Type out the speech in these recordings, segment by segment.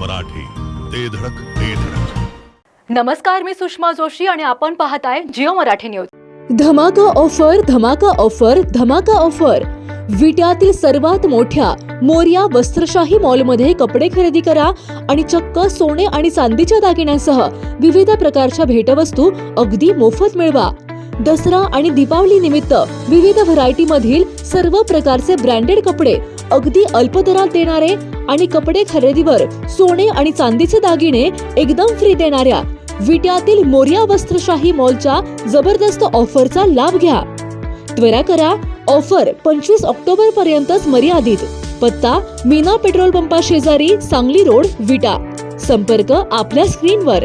मराठी. ते धडक ते धडक. नमस्कार मी सुषमा जोशी आणि आपण पाहताय जिओ मराठी न्यूज. धमाका ऑफर धमाका ऑफर धमाका ऑफर. विट्यातील सर्वात मोठ्या मोर्या वस्त्रशाही मॉलमध्ये कपडे खरेदी करा आणि चक्क सोने आणि चांदीच्या दागिन्यांसह विविध प्रकारच्या भेटवस्तू अगदी मोफत मिळवा. दसरा आणि दीपावली निमित्त विविध व्हरायटी मधील सर्व प्रकारचे ब्रँडेड कपडे अगदी अल्प दरात देणारे आणि कपडे खरेदीवर सोने आणि चांदीचे दागिने एकदम फ्री देणाऱ्या विट्यातील मोर्या वस्त्रशाही मॉलच्या जबरदस्त ऑफरचा लाभ घ्या. त्वरा करा ऑफर पंचवीस ऑक्टोबर पर्यंतच मर्यादित. पत्ता मीना पेट्रोल पंपा शेजारी सांगली रोड विटा. संपर्क आपल्या स्क्रीनवर.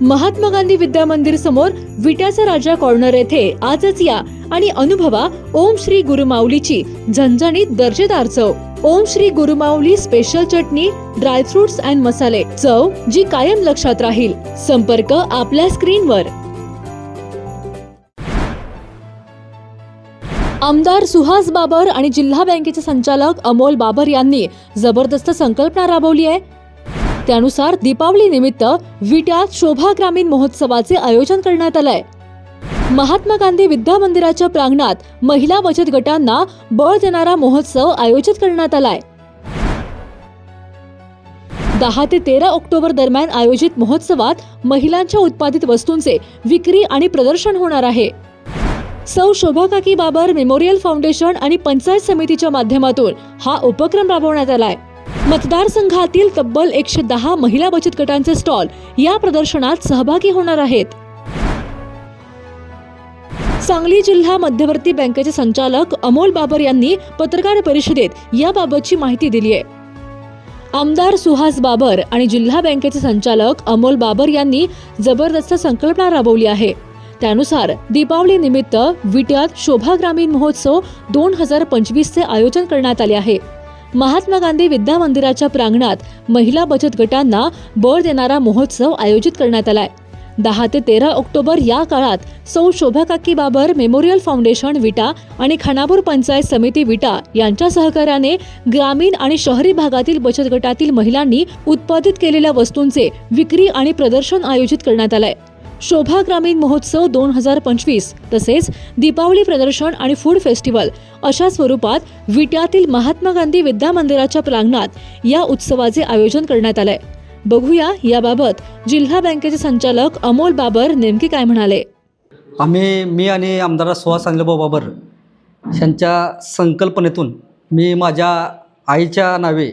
महात्मा गांधी विद्या मंदिर समोर विट्याचा राजा कॉर्नर येथे आजच या आणि अनुभवा ओम श्री गुरुमाऊलीची झणझणीत दर्जेदार चव. Om Shri Gurumauli special chutney dry fruits and मसाले चव जी कायम लक्षात राहील. संपर्क आपल्या स्क्रीनवर. आमदार सुहास बाबर आणि जिल्हा बँकेचे संचालक अमोल बाबर यांनी जबरदस्त संकल्पना राबवली आहे. त्यानुसार दीपावली निमित्त विट्यात शोभा ग्रामीण महोत्सवाचे आयोजन करण्यात आलंय. महात्मा गांधी विद्या मंदिराच्या प्रांगणात महिला बचत गटांना बळ देणारा महोत्सव आयोजित करण्यात आलाय. दहा ते तेरा ऑक्टोबर दरम्यान आयोजित महोत्सवात महिलांच्या उत्पादित वस्तूंचे विक्री आणि प्रदर्शन होणार आहे. सौ शोभाकाकी बाबर मेमोरियल फाउंडेशन आणि पंचायत समितीच्या माध्यमातून हा उपक्रम राबवण्यात आलाय. मतदारसंघातील तब्बल एकशे दहा महिला बचत गटांचे स्टॉल या प्रदर्शनात सहभागी होणार आहेत. सांगली जिल्हा मध्यवर्ती बँकेचे संचालक अमोल बाबर यांनी पत्रकार परिषदेत याबाबतची माहिती दिली आहे. आमदार सुहास बाबर आणि जिल्हा बँकेचे संचालक अमोल बाबर यांनी जबरदस्त संकल्पना राबवली आहे. त्यानुसार दीपावली निमित्त विट्यात शोभा ग्रामीण महोत्सव दोन हजार पंचवीसचे आयोजन करण्यात आले आहे. महात्मा गांधी विद्या मंदिराच्या प्रांगणात महिला बचत गटांना बळ देणारा महोत्सव आयोजित करण्यात आलाय. दहा ते तेरा ऑक्टोबर या काळात सौ शोभाकाकी बाबर मेमोरियल फाउंडेशन विटा आणि खानापूर पंचायत समिती विटा यांच्या सहकार्याने ग्रामीण आणि शहरी भागातील बचत गटातील महिलांनी उत्पादित केलेल्या वस्तूंचे विक्री आणि प्रदर्शन आयोजित करण्यात आलंय. शोभा ग्रामीण महोत्सव दोन हजार पंचवीस तसेच दीपावली प्रदर्शन आणि फूड फेस्टिवल अशा स्वरूपात विट्यातील महात्मा गांधी विद्या मंदिराच्या प्रांगणात या उत्सवाचे आयोजन करण्यात आलंय. बघूया याबाबत जिल्हा बँकेचे संचालक अमोल बाबर नेमके काय म्हणाले. आम्ही मी आणि आमदार सुहास सांगलेभाऊ बाबर यांच्या संकल्पनेतून मी माझ्या आईच्या नावे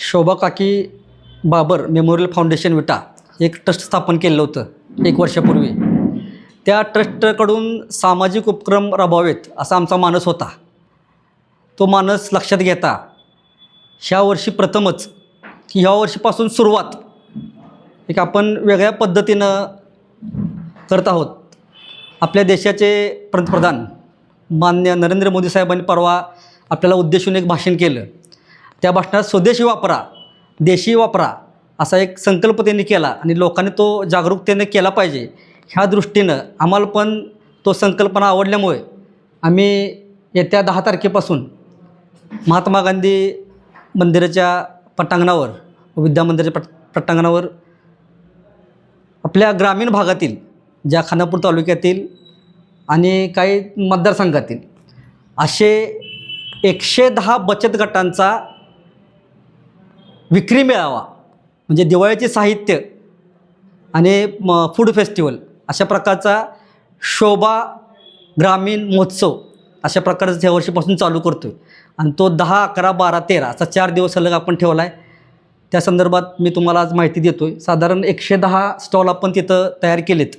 शोभा काकी बाबर मेमोरियल फाउंडेशन विटा एक ट्रस्ट स्थापन केलं होतं एक वर्षापूर्वी. त्या ट्रस्टकडून सामाजिक उपक्रम राबवावेत असा आमचा मानस होता. तो मानस लक्षात घेता ह्या वर्षी प्रथमच ह्या वर्षीपासून सुरुवात एक आपण वेगळ्या पद्धतीनं करत आहोत. आपल्या देशाचे पंतप्रधान मान्य नरेंद्र मोदी साहेबांनी परवा आपल्याला उद्देशून एक भाषण केलं. त्या भाषणात स्वदेशी वापरा देशी वापरा असा एक संकल्प त्यांनी केला आणि लोकांनी तो जागरूकतेने केला पाहिजे. ह्या दृष्टीनं आम्हाला पण तो संकल्पना आवडल्यामुळे आम्ही येत्या दहा तारखेपासून महात्मा गांधी मंदिराच्या पटांगणावर विद्या मंदिराच्या पट पटांगणावर आपल्या ग्रामीण भागातील ज्या खानापूर तालुक्यातील आणि काही मतदारसंघातील असे एकशे दहा बचत गटांचा विक्री मेळावा. म्हणजे दिवाळीचे साहित्य आणि म फूड फेस्टिवल अशा प्रकारचा शोभा ग्रामीण महोत्सव अशा प्रकारचं ह्या वर्षीपासून चालू करतो आहे आणि तो दहा अकरा बारा तेरा असा चार दिवस सलग आपण ठेवला आहे त्या संदर्भात मी तुम्हाला आज माहिती देतो आहे साधारण एकशे दहा स्टॉल आपण तिथं तयार केलेत.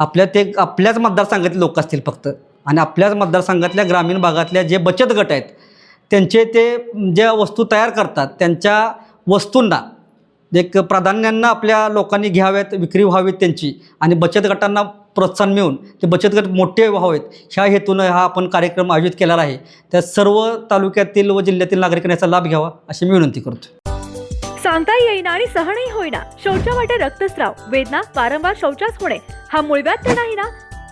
आपल्या ते आपल्याच मतदारसंघातले लोक असतील फक्त. आणि आपल्याच मतदारसंघातल्या ग्रामीण भागातल्या जे बचत गट आहेत त्यांचे ते ज्या वस्तू तयार करतात त्यांच्या वस्तूंना एक प्राधान्यानं आपल्या लोकांनी घ्याव्यात विक्री व्हावीत त्यांची आणि बचत गटांना प्रोत्साहन मिळून ते बचत गट मोठे व्हावेत ह्या हेतूनं हा आपण कार्यक्रम आयोजित केलेला आहे. त्या सर्व तालुक्यातील व जिल्ह्यातील नागरिकांनी याचा लाभ घ्यावा अशी मी विनंती करतो सांगता येईना आणि सहनही होईना शौचा वाटे रक्तस्राव वेदना वारंवार शौचास होणे हा मूळव्याध तर नाही ना?